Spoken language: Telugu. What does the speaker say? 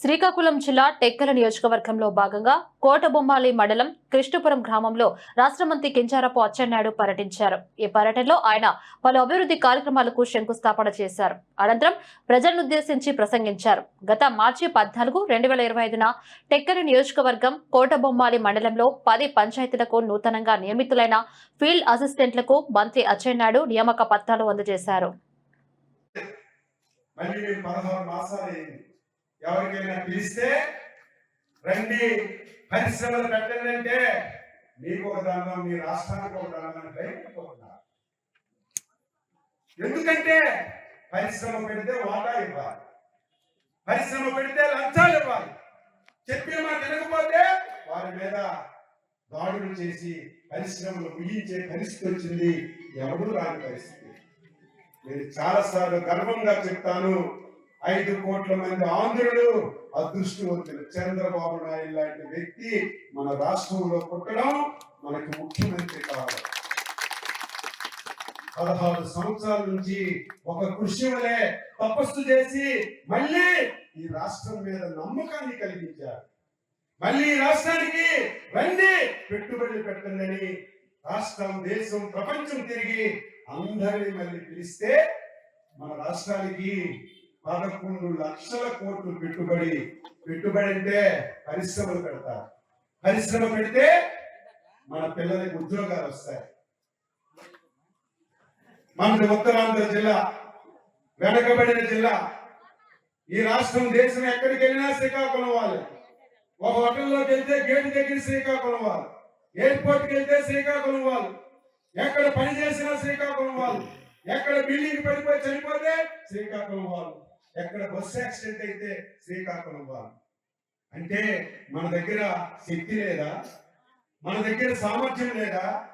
శ్రీకాకుళం జిల్లా టెక్కల నియోజకవర్గంలో భాగంగా కోటబొమ్మాలి మండలం కృష్ణపురం గ్రామంలో రాష్ట్ర మంత్రి కింజారపు అచ్చెన్నాయుడు పర్యటించారు. ఈ పర్యటనలో ఆయన పలు అభివృద్ధి కార్యక్రమాలకు శంకుస్థాపన చేశారు. అనంతరం ప్రజలనుద్దేశించి ప్రసంగించారు. గత మార్చి పద్నాలుగు రెండు వేల ఇరవై ఐదున టెక్కలి నియోజకవర్గం కోటబొమ్మాలి మండలంలో పది పంచాయతీలకు నూతనంగా నియమితులైన ఫీల్డ్ అసిస్టెంట్లకు మంత్రి అచ్చెన్నాయుడు నియామక పత్రాలు అందజేశారు. ఎవరికైనా పిలిస్తే రండి పరిశ్రమలు పెట్టండి అంటే మీకు ఒక దండం మీ రాష్ట్రానికి ఒక దండం అని ఎందుకంటే పరిశ్రమ పెడితే వాటా ఇవ్వాలి. పరిశ్రమ పెడితే లంచాలు ఇవ్వాలి. చెప్పిన మాట వినకపోతే వారి మీద దాడులు చేసి పరిశ్రమలు ముగించే పరిస్థితి వచ్చింది. ఎవరు రాని పరిస్థితి. నేను చాలా సార్లు గర్వంగా చెప్తాను ఐదు కోట్ల మంది ఆంధ్రులు అదృష్టవంతులు. చంద్రబాబు నాయుడు లాంటి వ్యక్తి మన రాష్ట్రంలో పుట్టడం మనకి ముఖ్యమంత్రి కావాలి. పదహారు సంవత్సరాల నుంచి ఒక కృషి వలె తపస్సు చేసి మళ్ళీ ఈ రాష్ట్రం మీద నమ్మకాన్ని కలిగించారు. మళ్ళీ రాష్ట్రానికి రండి పెట్టుబడులు పెట్టండి రాష్ట్రం దేశం ప్రపంచం తిరిగి అందరినీ మళ్ళీ పిలిస్తే మన రాష్ట్రానికి పదకొండు లక్షల కోట్లు పెట్టుబడి. పెట్టుబడి అంటే పరిశ్రమలు పెడతారు. పరిశ్రమ పెడితే మన పిల్లలకి ఉద్యోగాలు వస్తాయి. మన ఉత్తరాంధ్ర జిల్లా వెనకబడిన జిల్లా. ఈ రాష్ట్రం దేశం ఎక్కడికి వెళ్ళినా శ్రీకాకుళం వాళ్ళు. ఒక హోటల్లోకి వెళ్తే గేటు దగ్గర శ్రీకాకుళం వాళ్ళు. ఎయిర్పోర్ట్కి వెళ్తే శ్రీకాకుళం వాళ్ళు. ఎక్కడ పని చేసినా శ్రీకాకుళం వాళ్ళు. ఎక్కడ బిల్డింగ్ పడిపోయి చనిపోతే శ్రీకాకుళం వాళ్ళు. ఎక్కడ బస్సు యాక్సిడెంట్ అయితే శ్రీకాకుళం వాళ్ళు. అంటే మన దగ్గర శక్తి లేదా? మన దగ్గర సామర్థ్యం లేదా?